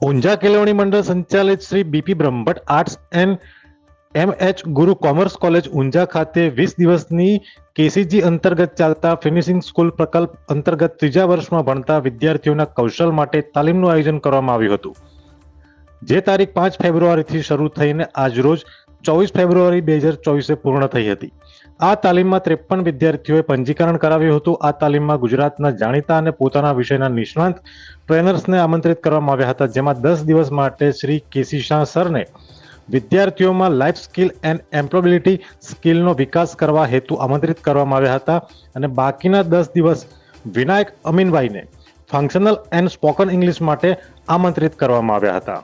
ઊંઝા કેળવણી મંડળ સંચાલિત Shri BP Brahmbhatt arts and M H Guru commerce college Unjha ખાતે વીસ દિવસની કેસીજી અંતર્ગત ચાલતા ફિનિશિંગ સ્કૂલ પ્રકલ્પ અંતર્ગત ત્રીજા વર્ષમાં ભણતા વિદ્યાર્થીઓના કૌશલ માટે તાલીમનું આયોજન કરવામાં આવ્યું હતું. જે તારીખ પાંચ ફેબ્રુઆરીથી શરૂ થઈને આજરોજ ચોવીસ ફેબ્રુઆરી બે હજાર ચોવીસે પૂર્ણ થઈ હતી. આ તાલીમમાં ત્રેપન વિદ્યાર્થીઓએ પંજીકરણ કરાવ્યું હતું. આ તાલીમમાં ગુજરાતના જાણીતા અને પોતાના વિષયના નિષ્ણાંત ટ્રેનર્સને આમંત્રિત કરવામાં આવ્યા હતા, જેમાં દસ દિવસ માટે શ્રી કેસી શાહ સરને વિદ્યાર્થીઓમાં લાઈફ સ્કિલ એન્ડ એમ્પ્લોબિલિટી સ્કિલનો વિકાસ કરવા હેતુ આમંત્રિત કરવામાં આવ્યા હતા અને બાકીના દસ દિવસ વિનાયક અમીનભાઈને ફંક્શનલ એન્ડ સ્પોકન ઇંગ્લિશ માટે આમંત્રિત કરવામાં આવ્યા હતા.